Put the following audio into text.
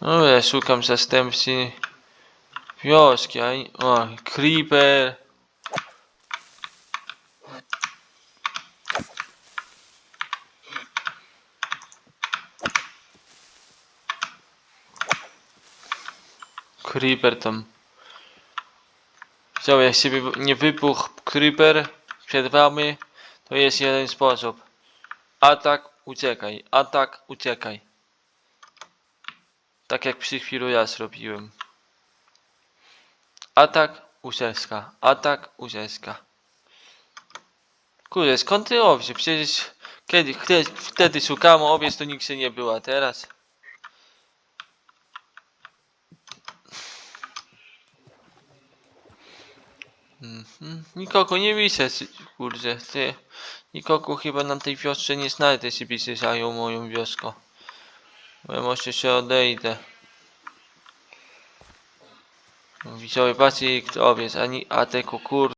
No ja szukam zastępcy wioski, a o, creeper. Creeper tam. Co, jak się nie wybuchł creeper przed wami, to jest jeden sposób. Atak, uciekaj. Atak, uciekaj. Tak jak przed chwilą ja zrobiłem. Atak, ucieczka. Atak, ucieczka. Kurde, skąd ty owsie? Przecież kiedy, wtedy, wtedy szukałem owiec, to nikt się nie była. Teraz... Mhm. Nikogo nie widzę, kurde, ty. Nikogo chyba na tej wiosce nie znajdę, się zajął moją wioską. Ja może się odejdę. Widzowie, patrzcie, kto owiec, ani, a kur...